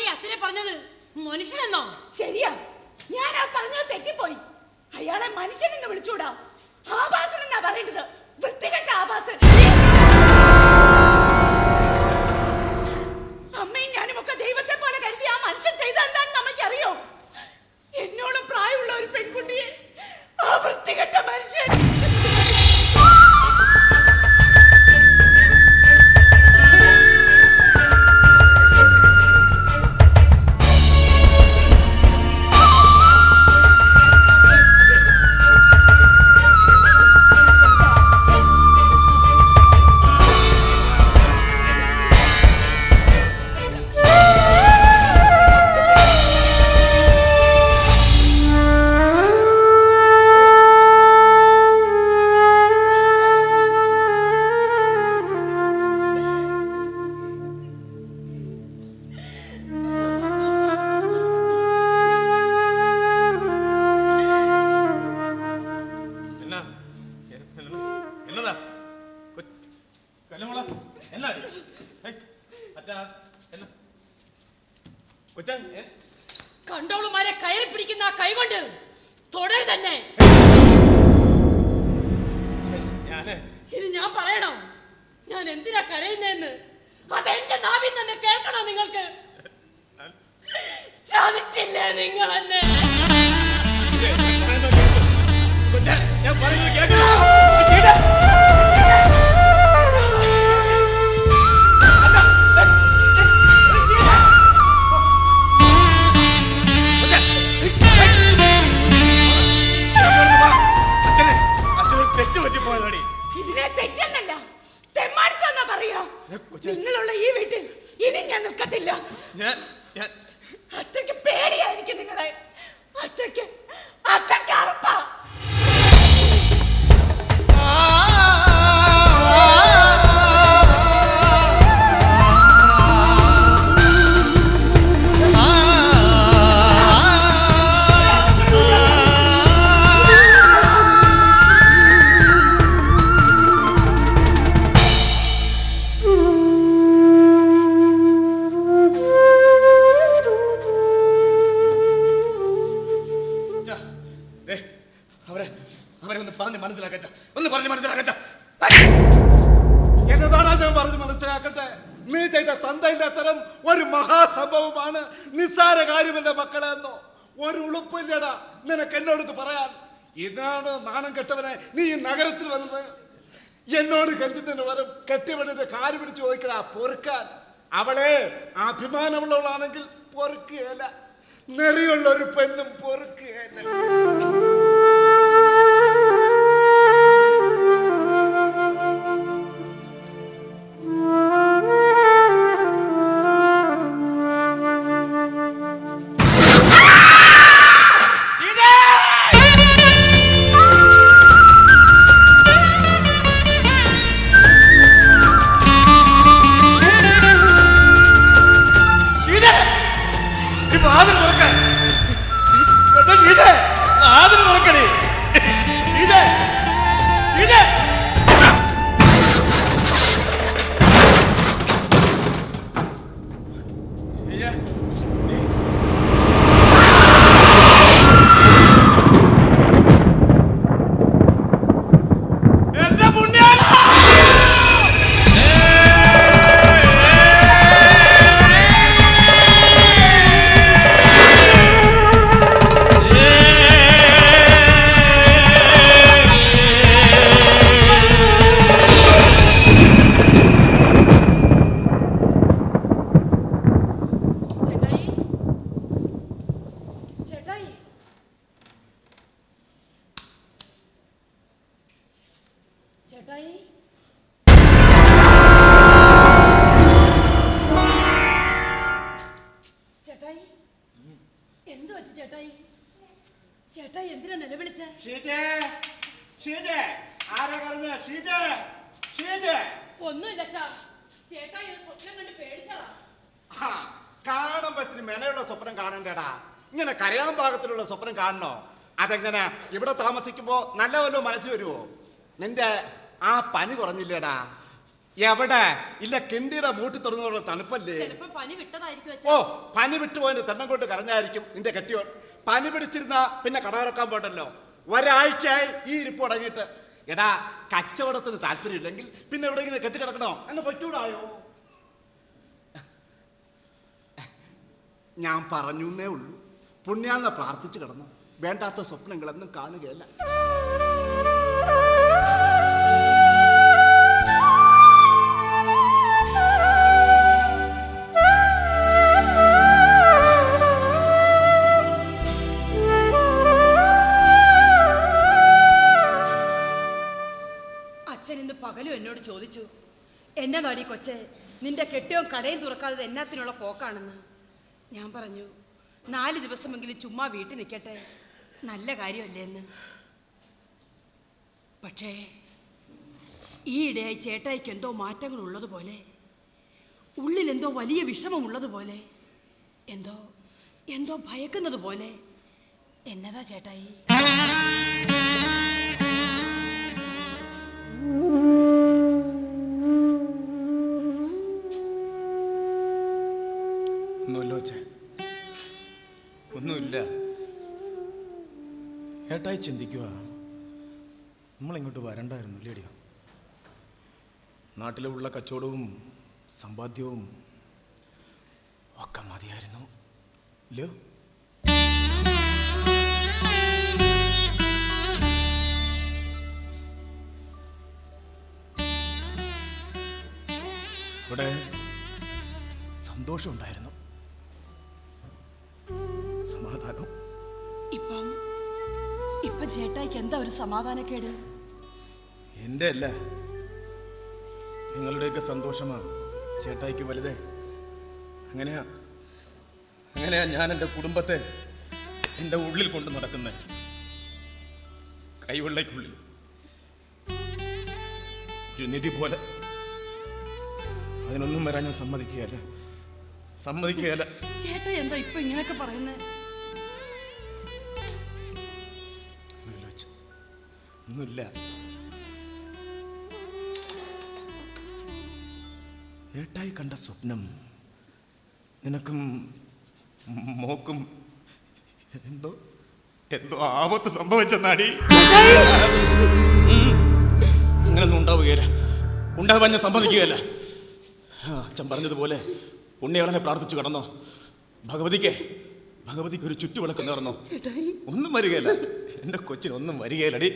ഈ അച്ഛനെ പറഞ്ഞത് മനുഷ്യനെന്നോ? ശരിയാ. ഞാൻ ആ പറഞ്ഞത് തെറ്റിപ്പോയി. അയാളെ മനുഷ്യനെന്ന് വിളിച്ചൂടാ ആഭാസൻ എന്നാ പറയേണ്ടത്? വൃത്തികെട്ട ആഭാസൻ. കണ്ടവളുമാരെ കയറി പിടിക്കുന്ന ആ കൈകൊണ്ട് തുടർ തന്നെ ഇത് ഞാൻ പറയണോ. ഞാൻ എന്തിനാ കരയുന്നതെന്ന് അതെന്റെ നാവിൽ തന്നെ കേൾക്കണോ നിങ്ങൾക്ക്? ചതിച്ചില്ലേ നിങ്ങൾ എന്നെ ഞാൻ പറയുന്നത് കേൾക്കണം അവരെ അവരെ ഒന്ന് പറഞ്ഞ് മനസ്സിലാക്കച്ച. ഒന്ന് പറഞ്ഞ് മനസ്സിലാക്കച്ച. എന്നതാണ് ഞാൻ പറഞ്ഞു മനസ്സിലാക്കട്ടെ? നീ ചെയ്ത തന്തയിന്റെ അത്തരം ഒരു മഹാസംഭവമാണ് നിസ്സാര കാര്യമല്ല മക്കളെ എന്നോ. ഒരു ഉളുപ്പില്ലടാ. നിനക്ക് എന്നോട് പറയാൻ. ഇതാണ് നാണം കെട്ടവനെ നീ ഈ നഗരത്തിൽ വന്നത്. എന്നോട് കെഞ്ചുന്നതിന് വരും കെട്ടിവണിന്റെ കാൽ പിടിച്ച് ചോദിക്കടാ പൊറുക്കാൻ. അവളെ അഭിമാനമുള്ളവളാണെങ്കിൽ പൊറുക്കുകയല്ല. നെറിയുള്ള ഒരു പെണ്ണും പൊറുക്കുകയല്ല. ചേട്ടായി എന്തിനാ നിലവിളിച്ചേ? ഷീജേ ഷീജേ ആരാ പറഞ്ഞ? ഷീജേ ഷീജേ. ഒന്നുമില്ല അച്ഛാ ചേട്ടായി ഒരു സ്വപ്നം കണ്ട് പേടിച്ചതാ. ആ, കാണുമ്പോ ഇത്തിരി മെനയുള്ള സ്വപ്നം കാണണ്ടേടാ. ഇങ്ങനെ കരയാൻ പാകത്തിലുള്ള സ്വപ്നം കാണണോ? അതെങ്ങനെ ഇവിടെ താമസിക്കുമ്പോ നല്ല വല്ല മനസ്സ് വരുമോ നിന്റെ ആ പനി കുറഞ്ഞില്ലേടാ. എവിടെ? ഇല്ല കിണ്ടിയുടെ മൂട്ടി തുറന്നുള്ള തണുപ്പല്ലേ? ചിലപ്പോ പനി വിട്ടതായിരിക്കും ഓ പനി വിട്ടുപോയിന്റെ തെണ്ണം കൊണ്ട് കരഞ്ഞായിരിക്കും നിന്റെ കെട്ടിയോൻ. പനി പിടിച്ചിരുന്ന പിന്നെ കടകറക്കാൻ പോട്ടല്ലോ ഒരാഴ്ചയായി ഈ ഇരിപ്പ് തുടങ്ങിയിട്ട്. എടാ കച്ചവടത്തിന് താല്പര്യമില്ലെങ്കിൽ പിന്നെ എവിടെയെങ്കിലും കെട്ടിക്കിടക്കണോ? എന്നെ പറ്റൂടായോ? ഞാൻ പറഞ്ഞേ ഉള്ളൂ. പുണ്യാളിനെ പ്രാർത്ഥിച്ചു കിടന്നു. വേണ്ടാത്ത സ്വപ്നങ്ങളൊന്നും കാണുകയല്ല. നാടി കൊച്ചെ. നിന്റെ കെട്ടിയോ കടയും തുറക്കാതെ എന്നാത്തിനുള്ള പോക്കാണെന്ന്. ഞാൻ പറഞ്ഞു നാല് ദിവസമെങ്കിലും ചുമ്മാ വീട്ടിൽ നിൽക്കട്ടെ. നല്ല കാര്യമല്ലേ എന്ന്. പക്ഷേ ഈയിടെയായി ചേട്ടായിക്ക് എന്തോ മാറ്റങ്ങൾ ഉള്ളതുപോലെ ഉള്ളിലെന്തോ വലിയ വിഷമമുള്ളതുപോലെ എന്തോ എന്തോ ഭയക്കുന്നത് പോലെ. എന്നതാ ചേട്ടായി? ഒന്നുമില്ല ഒന്നുമില്ല. ഏട്ടായി ചിന്തിക്കുക നമ്മളിങ്ങോട്ട് വരണ്ടായിരുന്നു ഇല്ലേടിയോ നാട്ടിലെ ഉള്ള കച്ചവടവും സമ്പാദ്യവും ഒക്കെ മതിയായിരുന്നു. ലോ. ഇവിടെ സന്തോഷമുണ്ടായിരുന്നു. സമാധാനം. ഇപ്പം ഇപ്പം ചേട്ടായിക്ക് എന്താ ഒരു സമാധാനക്കേട്? എന്റെ അല്ല നിങ്ങളുടെയൊക്കെ സന്തോഷമാണ് ചേട്ടായിക്ക് വലുതേ. അങ്ങനെയാ അങ്ങനെയാ ഞാൻ എന്റെ കുടുംബത്തെ എന്റെ ഉള്ളിൽ കൊണ്ട് നടക്കുന്നത് കൈവെള്ളയ്ക്കുള്ളിൽ. ഒരു നിധി പോലെ. അതിനൊന്നും വരാൻ ഞാൻ സമ്മതിക്കുകയല്ല. സമ്മതിക്കുകയല്ല. ചേട്ടാ എന്താ ഇപ്പൊ ഇങ്ങനെയൊക്കെ പറയുന്നത് ഒന്നുമില്ല. ഏട്ടായി കണ്ട സ്വപ്നം നിനക്കും മോക്കും എന്തോ എന്തോ ആപത്ത് സംഭവിച്ചെന്നാടി. അങ്ങനൊന്നും ഉണ്ടാവുകയില്ല. ഉണ്ടാവാൻ ഞാൻ സമ്മതിക്കുകയല്ല. ആ, അച്ഛൻ പറഞ്ഞതുപോലെ ഉണ്ണിയാളനെ പ്രാർത്ഥിച്ചു കടന്നോ. ഭഗവതിക്ക് ഭഗവതിക്ക് ഒരു ചുറ്റുവിളക്ക് നേർന്നോ? ഒന്നും വരികയില്ല. എന്റെ കൊച്ചിന് ഒന്നും വരികയില്ലടി.